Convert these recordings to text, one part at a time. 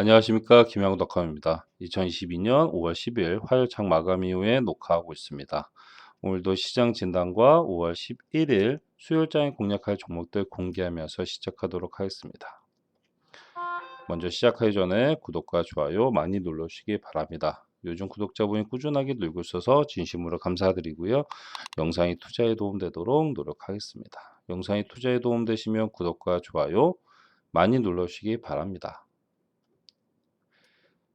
안녕하십니까 김양덕함입니다. 2022년 5월 10일 화요창 마감 이후에 녹화하고 있습니다. 오늘도 시장 진단과 5월 11일 수요일장에 공략할 종목들 공개하면서 시작하도록 하겠습니다. 먼저 시작하기 전에 구독과 좋아요 많이 눌러주시기 바랍니다. 요즘 구독자분이 꾸준하게 늘고 있어서 진심으로 감사드리고요. 영상이 투자에 도움되도록 노력하겠습니다. 영상이 투자에 도움되시면 구독과 좋아요 많이 눌러주시기 바랍니다.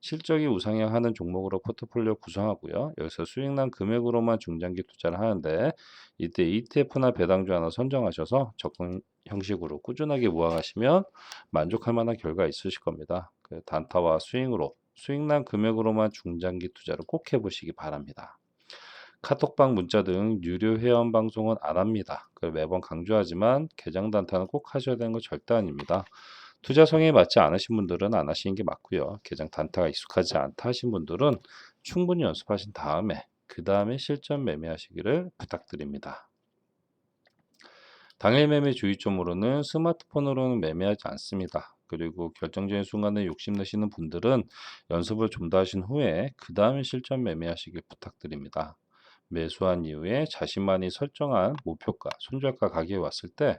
실적이 우상향하는 종목으로 포트폴리오 구성하고요. 여기서 수익난 금액으로만 중장기 투자를 하는데 이때 ETF나 배당주 하나 선정하셔서 적금 형식으로 꾸준하게 모아가시면 만족할 만한 결과 있으실 겁니다. 그 단타와 스윙으로 수익난 금액으로만 중장기 투자를 꼭 해보시기 바랍니다. 카톡방 문자 등 유료 회원 방송은 안 합니다. 매번 강조하지만 개장 단타는 꼭 하셔야 되는 거 절대 아닙니다. 투자 성에 맞지 않으신 분들은 안 하시는 게 맞고요. 개장 단타가 익숙하지 않다 하신 분들은 충분히 연습하신 다음에 그 다음에 실전 매매하시기를 부탁드립니다. 당일 매매 주의점으로는 스마트폰으로는 매매하지 않습니다. 그리고 결정적인 순간에 욕심내시는 분들은 연습을 좀 더 하신 후에 그 다음에 실전 매매하시길 부탁드립니다. 매수한 이후에 자신만이 설정한 목표가, 손절가 가격에 왔을 때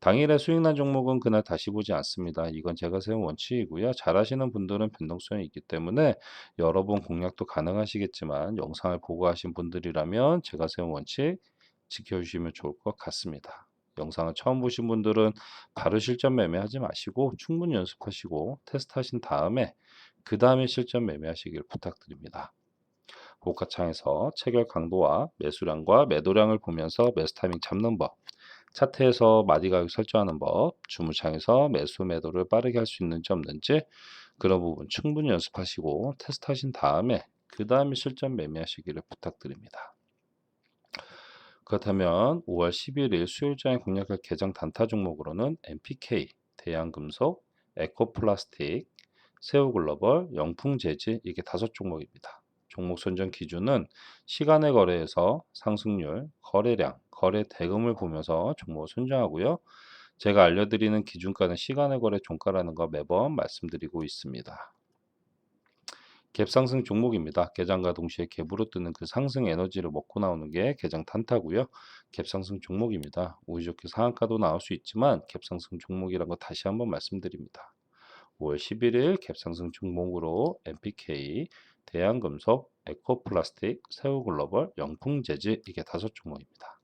당일에 수익난 종목은 그날 다시 보지 않습니다. 이건 제가 세운 원칙이고요. 잘하시는 분들은 변동성이 있기 때문에 여러 번 공략도 가능하시겠지만 영상을 보고 하신 분들이라면 제가 세운 원칙 지켜주시면 좋을 것 같습니다. 영상을 처음 보신 분들은 바로 실전 매매하지 마시고 충분히 연습하시고 테스트하신 다음에 그 다음에 실전 매매하시길 부탁드립니다. 고가창에서 체결 강도와 매수량과 매도량을 보면서 매수 타이밍 잡는 법, 차트에서 마디 가격 설정하는 법, 주무창에서 매수 매도를 빠르게 할 수 있는지 없는지 그런 부분 충분히 연습하시고 테스트하신 다음에 그 다음에 실전 매매하시기를 부탁드립니다. 그렇다면 5월 11일 수요일장에 공략할 개장 단타 종목으로는 MPK, 대양금속, 에코플라스틱, 세우글로벌, 영풍재질 이게 다섯 종목입니다. 종목 선정 기준은 시간의 거래에서 상승률, 거래량, 거래 대금을 보면서 종목을 선정하고요. 제가 알려드리는 기준가는 시간의 거래 종가라는 거 매번 말씀드리고 있습니다. 갭상승 종목입니다. 개장과 동시에 갭으로 뜨는 그 상승 에너지를 먹고 나오는 게 개장 탄타고요. 갭상승 종목입니다. 우리 좋게 상한가도 나올 수 있지만 갭상승 종목이라는 거 다시 한번 말씀드립니다. 5월 11일 갭상승 종목으로 MPK, 대한금속, 에코플라스틱, 세우글로벌, 영풍재질 이게 다섯 종목입니다.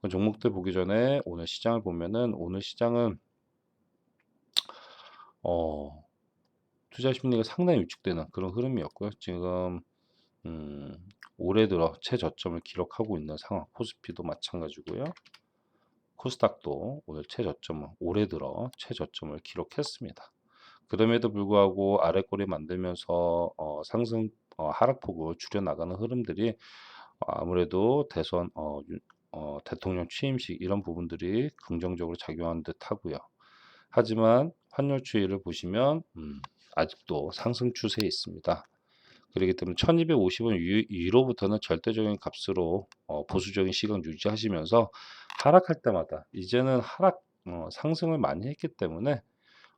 그 종목들 보기 전에 오늘 시장을 보면은 오늘 시장은 어, 투자 심리가 상당히 위축되는 그런 흐름이었고요. 지금 음, 올해 들어 최저점을 기록하고 있는 상황. 코스피도 마찬가지고요. 코스닥도 오늘 최저점을 올해 들어 최저점을 기록했습니다. 그럼에도 불구하고 아래꼬리 만들면서 어, 상승 어, 하락폭을 줄여 나가는 흐름들이 아무래도 대선 어, 어, 대통령 취임식 이런 부분들이 긍정적으로 작용한 듯 하고요. 하지만 환율 추이를 보시면 음, 아직도 상승 추세에 있습니다. 그렇기 때문에 1250원 위로부터는 절대적인 값으로 어, 보수적인 시각 유지하시면서 하락할 때마다 이제는 하락 어, 상승을 많이 했기 때문에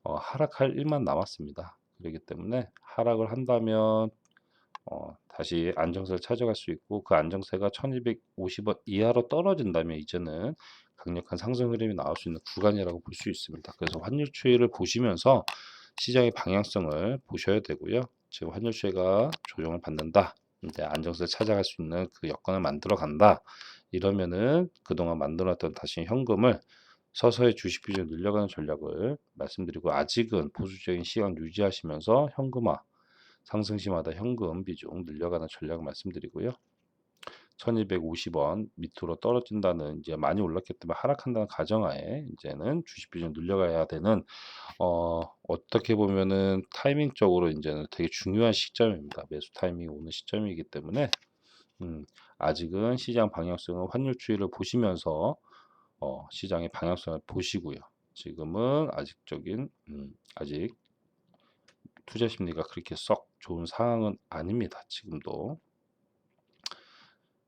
어, 하락할 일만 남았습니다. 그렇기 때문에 하락을 한다면 어, 다시 안정세를 찾아갈 수 있고 그 안정세가 1250원 이하로 떨어진다면 이제는 강력한 상승 흐름이 나올 수 있는 구간이라고 볼 수 있습니다. 그래서 환율 추이를 보시면서 시장의 방향성을 보셔야 되고요. 지금 환율 추이가 조정을 받는다. 이제 안정세를 찾아갈 수 있는 그 여건을 만들어 간다. 이러면은 그동안 만들어놨던 다시 현금을 서서히 주식 비중을 늘려가는 전략을 말씀드리고 아직은 보수적인 시각 유지하시면서 현금화 상승시마다 현금 비중 늘려가는 전략을 말씀드리고요. 1250원 밑으로 떨어진다는 이제 많이 올랐기 때문에 하락한다는 가정하에 이제는 주식 비중 늘려가야 되는 어 어떻게 보면은 타이밍적으로 이제는 되게 중요한 시점입니다. 매수 타이밍이 오는 시점이기 때문에 음, 아직은 시장 방향성은 환율 추이를 보시면서 어, 시장의 방향성을 보시고요. 지금은 아직적인 음, 아직 투자 심리가 그렇게 썩 좋은 상황은 아닙니다. 지금도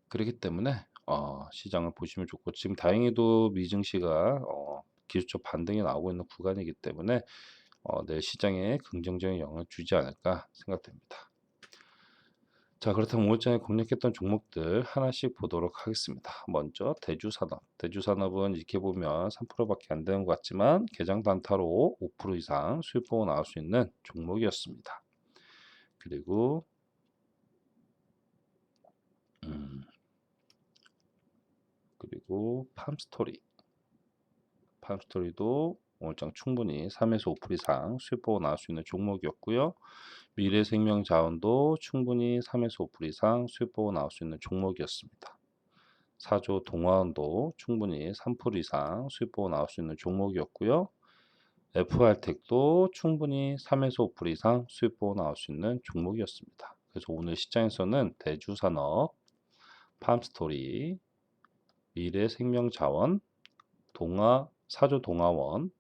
그렇기 때문에 어, 시장을 보시면 좋고 지금 다행히도 미증시가 어, 기술적 반등이 나오고 있는 구간이기 때문에 어, 내일 시장에 긍정적인 영향을 주지 않을까 생각됩니다. 자 그렇다면 오늘장에 공략했던 종목들 하나씩 보도록 하겠습니다. 먼저 대주산업. 대주산업은 이렇게 보면 3%밖에 안 되는 것 같지만 개장 단타로 5% 이상 수익 보고 나올 수 있는 종목이었습니다. 그리고 음, 그리고 팜스토리. 팜스토리도 오늘장 충분히 3에서 5% 이상 수익 보고 나올 수 있는 종목이었고요. 미래생명자원도 충분히 3에서 5% 이상 수익 보고 나올 수 있는 종목이었습니다. 사조 동화원도 충분히 3% 이상 수익 보고 나올 수 있는 종목이었고요. FR텍도 충분히 3에서 5% 이상 수익 보고 나올 수 있는 종목이었습니다. 그래서 오늘 시장에서는 대주산업, 팜스토리, 미래생명자원, 동아, 사조 동아원,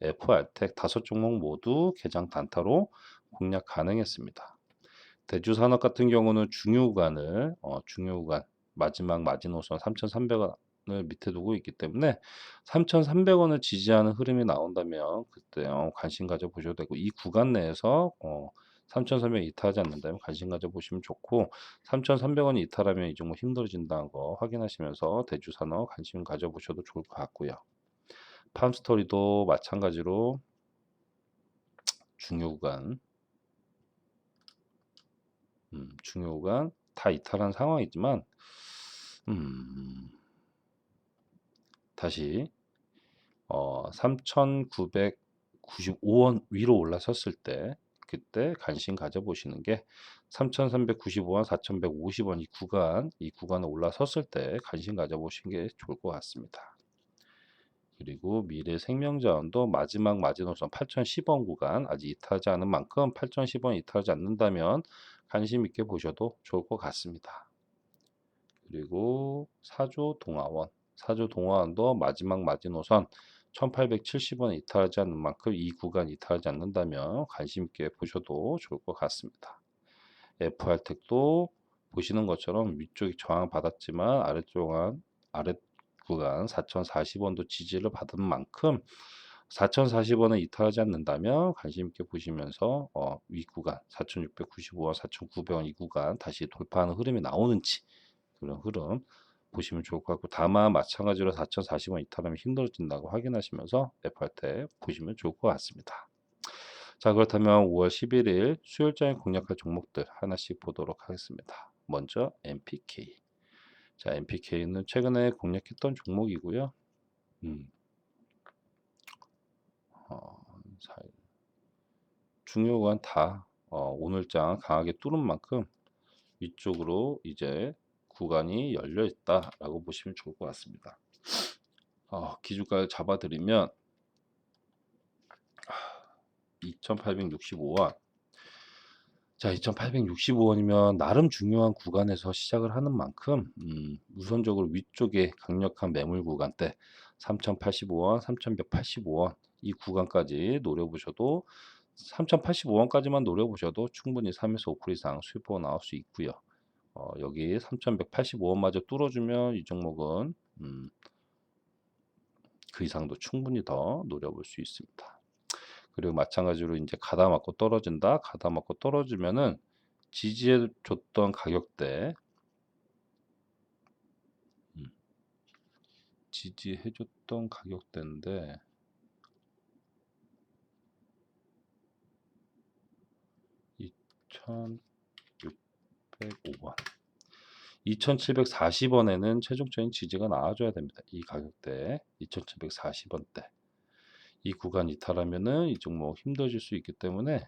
FR텍 다섯 종목 모두 개장 단타로 공략 가능했습니다. 대주산업 같은 경우는 중요 구간을 어, 중요 구간 마지막 마지노선 3,300원을 밑에 두고 있기 때문에 3,300원을 지지하는 흐름이 나온다면 그때 어, 관심 가져 보셔도 되고 이 구간 내에서 어, 3,300원 이탈하지 않는다면 관심 가져 보시면 좋고 3,300원이 이탈하면 이 종목 힘들어진다는 거 확인하시면서 대주산업 관심 가져 보셔도 좋을 것 같고요. 팜스토리도 마찬가지로 중요 구간 음, 중요 구간 다 이탈한 상황이지만 음, 다시 어, 3,995원 위로 올라섰을 때 그때 관심 가져보시는 게 3,395원, 4,150원 이 구간 이 구간에 올라섰을 때 관심 가져보시는 게 좋을 것 같습니다. 그리고 미래 생명자원도 마지막 마지노선 8,010원 구간 아직 이탈하지 않은 만큼 8,010원 이탈하지 않는다면 관심 있게 보셔도 좋을 것 같습니다. 그리고 사조 동화원 사조 동화원도 마지막 마지노선 1870원 이탈하지 않는 만큼 이 구간 이탈하지 않는다면 관심 있게 보셔도 좋을 것 같습니다. FR텍도 보시는 것처럼 위쪽이 저항을 받았지만 아래쪽은 아래 구간 4040원도 지지를 받은 만큼 4040원을 이탈하지 않는다면 관심 있게 보시면서 어, 위 구간 4695원, 4900원 이 구간 다시 돌파하는 흐름이 나오는지 그런 흐름 보시면 좋을 것 같고 다만 마찬가지로 4040원 이탈하면 힘들어진다고 확인하시면서 FRT 보시면 좋을 것 같습니다. 자 그렇다면 5월 11일 수요일장에 공략할 종목들 하나씩 보도록 하겠습니다. 먼저 MPK 자, MPK는 최근에 공략했던 종목이고요. 음. 어, 중요한 다 어, 오늘장 강하게 뚫은 만큼 위쪽으로 이제 구간이 열려 있다라고 보시면 좋을 것 같습니다. 어, 기준가를 잡아드리면 2865원 자, 2,865원이면 나름 중요한 구간에서 시작을 하는 만큼 음, 우선적으로 위쪽에 강력한 매물 구간대 3,085원, 3,185원 이 구간까지 노려보셔도 3,085원까지만 노려보셔도 충분히 3에서 5% 이상 수익보가 나올 수 있고요. 어, 여기 3,185원마저 뚫어주면 이 종목은 음, 그 이상도 충분히 더 노려볼 수 있습니다. 그리고 마찬가지로 이제 가다 맞고 떨어진다. 가다 맞고 떨어지면은 지지해 줬던 가격대 음, 지지해 줬던 가격대인데 이천육백오원 2,740원에는 최종적인 지지가 나와줘야 됩니다. 이 가격대 2,740원대 이 구간 이탈하면은 이 종목 힘들어질 수 있기 때문에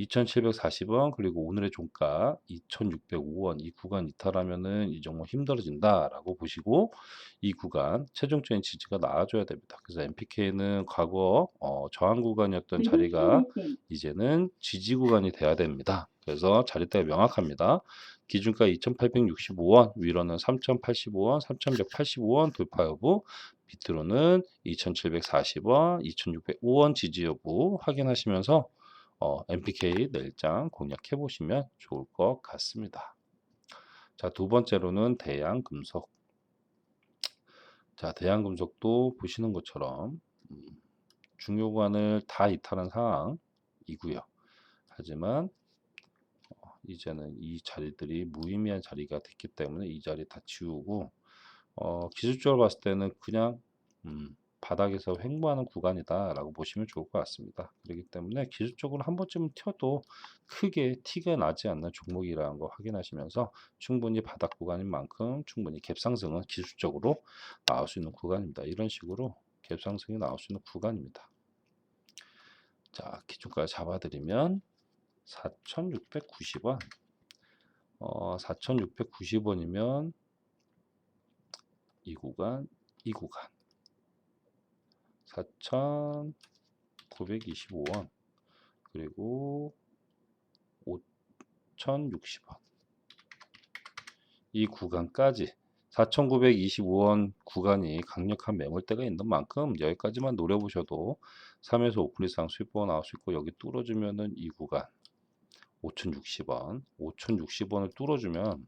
2,740원 그리고 오늘의 종가 2,605원 이 구간 이탈하면은 이 종목 힘들어진다라고 보시고 이 구간 최종적인 지지가 나와줘야 됩니다. 그래서 MPK는 과거 어, 저항 구간이었던 자리가 이제는 지지 구간이 돼야 됩니다. 그래서 자리대가 명확합니다. 기준가 2,865원, 위로는 3,085원, 3,185원 돌파 여부, 밑으로는 2,740원, 2,605원 지지 여부 확인하시면서 어, MPK 내일장 공략해 보시면 좋을 것 같습니다. 자, 두 번째로는 대양 금속. 자, 대양 금속도 보시는 것처럼 음, 중요관을 다 이탈한 상황이고요. 하지만 어, 이제는 이 자리들이 무의미한 자리가 됐기 때문에 이 자리 다 지우고 어, 기술적으로 봤을 때는 그냥 음, 바닥에서 횡보하는 구간이다라고 보시면 좋을 것 같습니다. 그렇기 때문에 기술적으로 한 번쯤 튀어도 크게 티가 나지 않는 종목이라는 거 확인하시면서 충분히 바닥 구간인 만큼 충분히 갭상승은 기술적으로 나올 수 있는 구간입니다. 이런 식으로 갭상승이 나올 수 있는 구간입니다. 자, 기준가 잡아드리면 4,690원. 어, 4,690원이면 이 구간, 이 구간. 4,925원 그리고 5,060원 이 구간까지 4,925원 구간이 강력한 매물대가 있는 만큼 여기까지만 노려보셔도 3에서 5% 이상 수익보가 나올 수 있고 여기 뚫어주면은 이 구간 5,060원 5,060원을 뚫어주면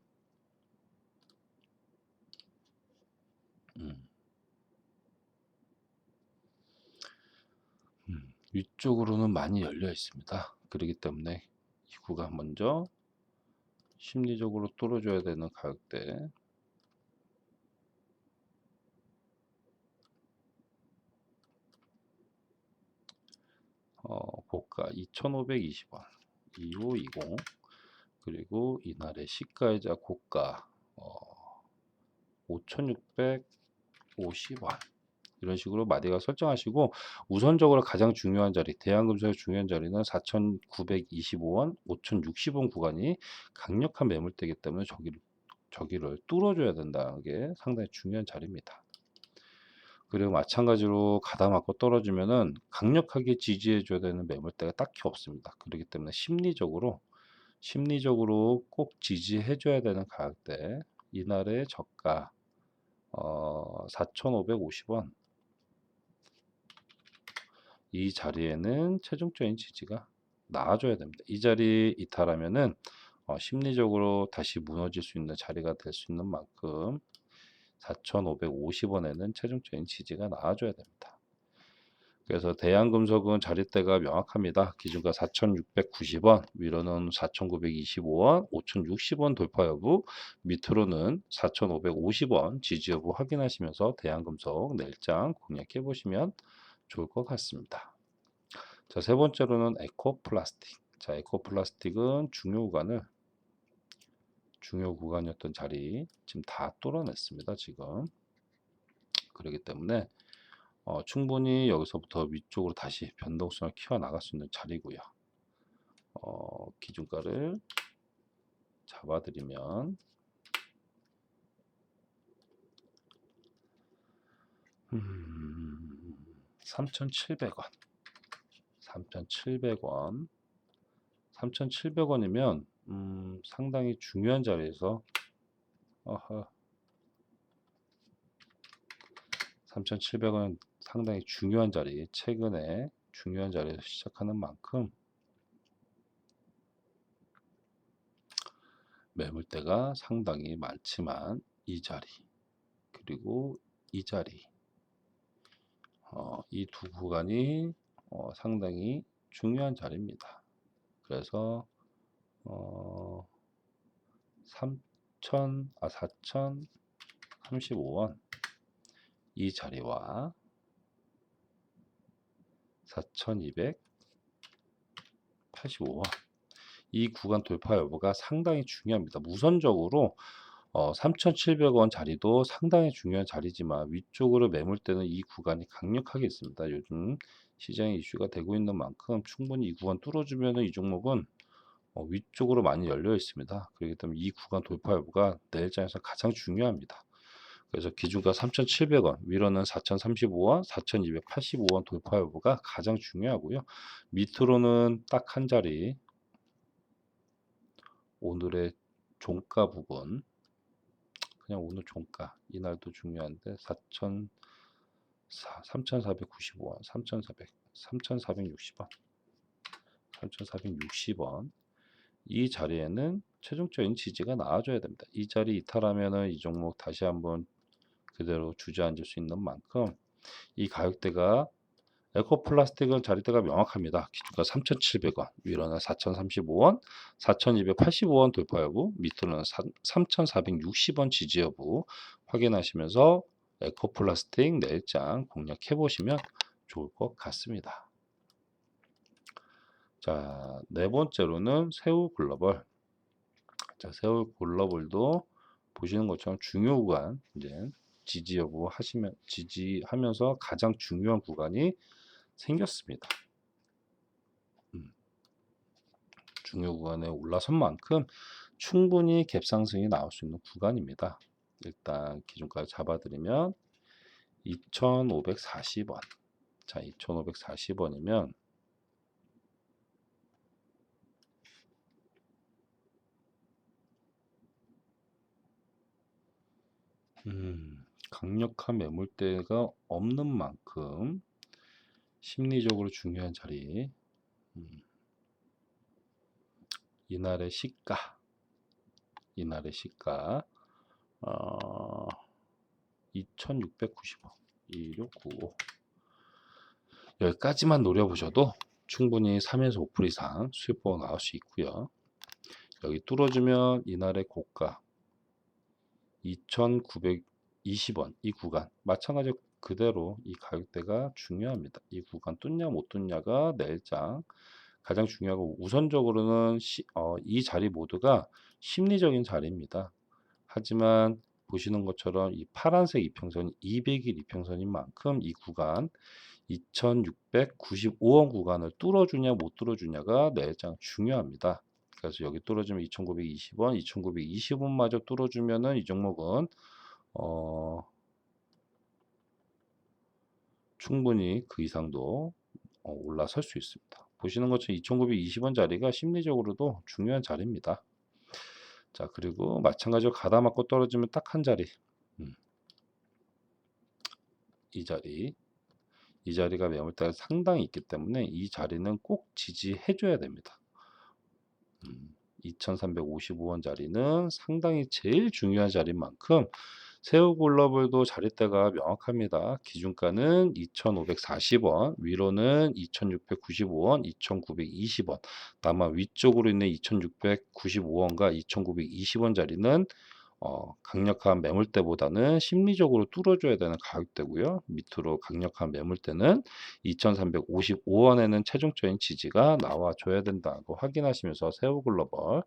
음. 음, 위쪽으로는 많이 열려 있습니다. 그렇기 때문에 이 구간 먼저 심리적으로 뚫어줘야 되는 가격대 어, 고가 2520원 2520 그리고 이날의 시가이자 고가 어, 5650원 이런 식으로 마디가 설정하시고 우선적으로 가장 중요한 자리 대한금속의 중요한 자리는 4,925원, 5,060원 구간이 강력한 매물대이기 때문에 저기를 저기를 뚫어줘야 된다는 게 상당히 중요한 자리입니다. 그리고 마찬가지로 가다 맞고 떨어지면은 강력하게 지지해 줘야 되는 매물대가 딱히 없습니다. 그렇기 때문에 심리적으로 심리적으로 꼭 지지해 줘야 되는 가격대 이날의 저가 어, 4,550원 이 자리에는 최종적인 지지가 나와줘야 됩니다. 이 자리 이탈하면은 어, 심리적으로 다시 무너질 수 있는 자리가 될 수 있는 만큼 4,550원에는 최종적인 지지가 나와줘야 됩니다. 그래서 대한금속은 자리대가 명확합니다. 기준가 4,690원, 위로는 4,925원, 5,060원 돌파 여부, 밑으로는 4,550원 지지 여부 확인하시면서 대한금속 내일장 공략해 보시면 좋을 것 같습니다. 자, 세 번째로는 에코플라스틱. 자, 에코플라스틱은 중요 구간을 중요 구간이었던 자리 지금 다 뚫어냈습니다. 지금 그렇기 때문에 어, 충분히 여기서부터 위쪽으로 다시 변동성을 키워 나갈 수 있는 자리고요. 어, 기준가를 잡아드리면 음, 3,700원 3,700원 3,700원이면 음, 상당히 중요한 자리에서 어허 3,700원 상당히 중요한 자리 최근에 중요한 자리에서 시작하는 만큼 매물대가 상당히 많지만 이 자리 그리고 이 자리 어, 이 두 구간이 어, 상당히 중요한 자리입니다. 그래서 어, 3천 아 4,035원 이 자리와 4,285원 이 구간 돌파 여부가 상당히 중요합니다. 우선적으로 어, 3,700원 자리도 상당히 중요한 자리지만 위쪽으로 매물대는 이 구간이 강력하게 있습니다. 요즘 시장에 이슈가 되고 있는 만큼 충분히 이 구간 뚫어주면 이 종목은 어, 위쪽으로 많이 열려 있습니다. 그렇기 때문에 이 구간 돌파 여부가 내일장에서 가장 중요합니다. 그래서 기준가 3,700원, 위로는 4,035원, 4,285원 돌파 여부가 가장 중요하고요. 밑으로는 딱 한 자리 오늘의 종가 부분 그냥 오늘 종가 이날도 중요한데 4,000 3,495원, 3,400, 3,460원, 3,460원 이 자리에는 최종적인 지지가 나와줘야 됩니다. 이 자리 이탈하면은 이 종목 다시 한번 그대로 주저앉을 수 있는 만큼 이 가격대가 에코플라스틱은 자리대가 명확합니다. 기준가 3,700원, 위로는 4,035원, 4,285원 돌파 여부, 밑으로는 3,460원 지지 여부 확인하시면서 에코플라스틱 내일장 공략해 보시면 좋을 것 같습니다. 자, 네 번째로는 새우 글로벌. 자, 새우 글로벌도 보시는 것처럼 중요 구간 이제 지지 여부 하시면 지지하면서 가장 중요한 구간이 생겼습니다. 음. 중요 구간에 올라선 만큼 충분히 갭상승이 나올 수 있는 구간입니다. 일단 기준가를 잡아드리면 2,540원. 자, 2,540원이면 음, 강력한 매물대가 없는 만큼 심리적으로 중요한 자리. 음, 이날의 시가, 이날의 시가, 어, 2,690원, 2695. 여기까지만 노려보셔도 충분히 3에서 5% 이상 수익보가 나올 수 있고요. 여기 뚫어주면 이날의 고가 2,920원 이 구간 마찬가지로 그대로 이 가격대가 중요합니다. 이 구간 뚫냐 못 뚫냐가 내일장 가장 중요하고 우선적으로는 시, 어, 이 자리 모두가 심리적인 자리입니다. 하지만 보시는 것처럼 이 파란색 이평선이 200일 이평선인 만큼 이 구간 2695원 구간을 뚫어주냐 못 뚫어주냐가 내일장 중요합니다. 그래서 여기 뚫어주면 2920원, 2920원마저 뚫어주면은 이 종목은 어, 충분히 그 이상도 어, 올라설 수 있습니다. 보시는 것처럼 2920원 자리가 심리적으로도 중요한 자리입니다. 자 그리고 마찬가지로 가다 맞고 떨어지면 딱 한 자리 음. 이 자리 이 자리가 매물대가 상당히 있기 때문에 이 자리는 꼭 지지해 줘야 됩니다. 음, 2355원 자리는 상당히 제일 중요한 자리인 만큼 새우 글로벌도 자리대가 명확합니다. 기준가는 2,540원, 위로는 2,695원, 2,920원. 다만 위쪽으로 있는 2,695원과 2,920원 자리는 어, 강력한 매물대보다는 심리적으로 뚫어줘야 되는 가격대고요. 밑으로 강력한 매물대는 2,355원에는 최종적인 지지가 나와줘야 된다고 확인하시면서 새우글로벌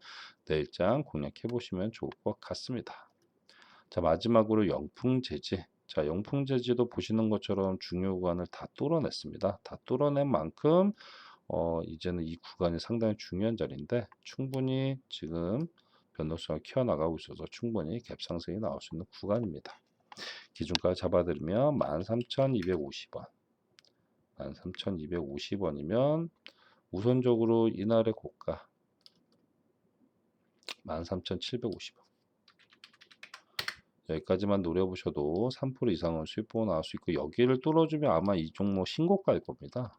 내일장 공략해 보시면 좋을 것 같습니다. 자 마지막으로 영풍재지 자 영풍재지도 보시는 것처럼 중요 구간을 다 뚫어냈습니다. 다 뚫어낸 만큼 어, 이제는 이 구간이 상당히 중요한 자리인데 충분히 지금 변동성을 키워나가고 있어서 충분히 갭 상승이 나올 수 있는 구간입니다. 기준가 잡아드리면 13,250원 13,250원이면 우선적으로 이날의 고가 13,750원 여기까지만 노려보셔도 3% 이상은 수익보가 나올 수 있고 여기를 뚫어주면 아마 이 종목 신고가일 겁니다.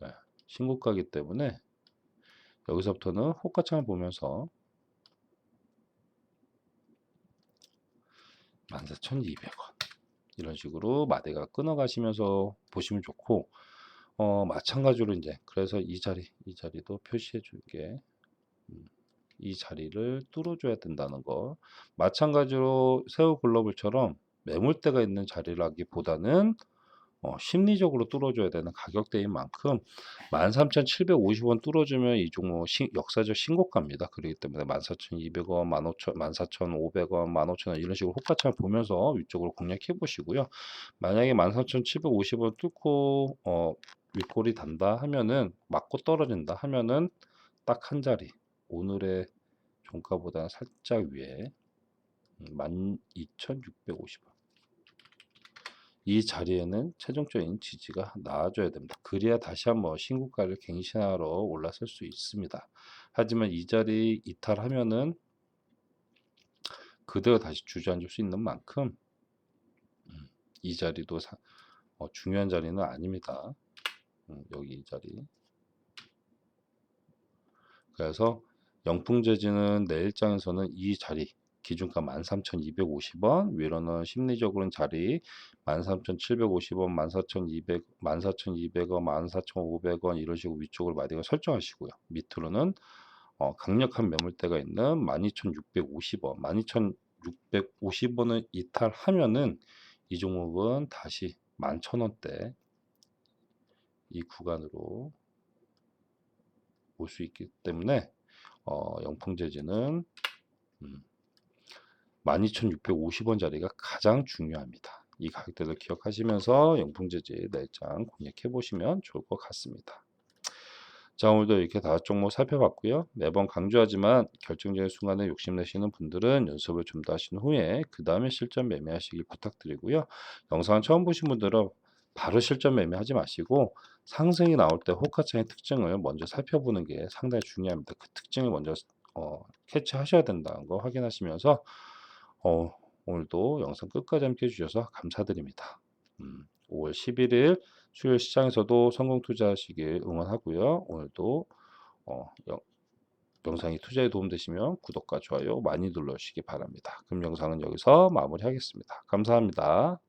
네, 신고가기 때문에 여기서부터는 호가창을 보면서 14,200원. 이런 식으로 마대가 끊어가시면서 보시면 좋고 어, 마찬가지로 이제 그래서 이 자리 이 자리도 표시해 줄게. 음, 이 자리를 뚫어줘야 된다는 거. 마찬가지로 새우 글로벌처럼 매물대가 있는 자리라기보다는 어, 심리적으로 뚫어줘야 되는 가격대인 만큼 13,750원 뚫어주면 이 종목 신- 역사적 신고가입니다. 그렇기 때문에 14,200원, 15,000, 14,500원, 15,000원 이런 식으로 호가창을 보면서 위쪽으로 공략해 보시고요. 만약에 13,750원 뚫고 어, 윗골이 단다 하면은 맞고 떨어진다 하면은 딱 한 자리 오늘의 종가보다는 살짝 위에 12,650원 이 자리에는 최종적인 지지가 나와줘야 됩니다. 그래야 다시 한번 신고가를 갱신하러 올라설 수 있습니다. 하지만 이 자리 이탈하면은 그대로 다시 주저앉을 수 있는 만큼 음, 이 자리도 사- 어, 중요한 자리는 아닙니다. 음, 여기 이 자리. 그래서 영풍재지는 내일장에서는 이 자리 기준가 13,250원 위로는 심리적으로는 자리 13,750원 14,200 14,200원 14,500원 이런 식으로 위쪽을 마디가 설정하시고요. 밑으로는 어, 강력한 매물대가 있는 12,650원 12,650원을 이탈하면은 이 종목은 다시 11,000원대 이 구간으로 올 수 있기 때문에 어, 영풍재지는 음, 12,650원 자리가 가장 중요합니다. 이 가격대를 기억하시면서 영풍재지 내장 공략해 보시면 좋을 것 같습니다. 자 오늘도 이렇게 다섯 종목 살펴봤고요. 매번 강조하지만 결정적인 순간에 욕심내시는 분들은 연습을 좀 더 하신 후에 그 다음에 실전 매매하시길 부탁드리고요. 영상을 처음 보신 분들은 바로 실전 매매하지 마시고 상승이 나올 때 호가창의 특징을 먼저 살펴보는 게 상당히 중요합니다. 그 특징을 먼저 어, 캐치하셔야 된다는 거 확인하시면서 어, 오늘도 영상 끝까지 함께 해주셔서 감사드립니다. 음, 5월 11일 수요일 시장에서도 성공 투자하시길 응원하고요. 오늘도 어, 영, 영상이 투자에 도움되시면 구독과 좋아요 많이 눌러주시기 바랍니다. 그럼 영상은 여기서 마무리하겠습니다. 감사합니다.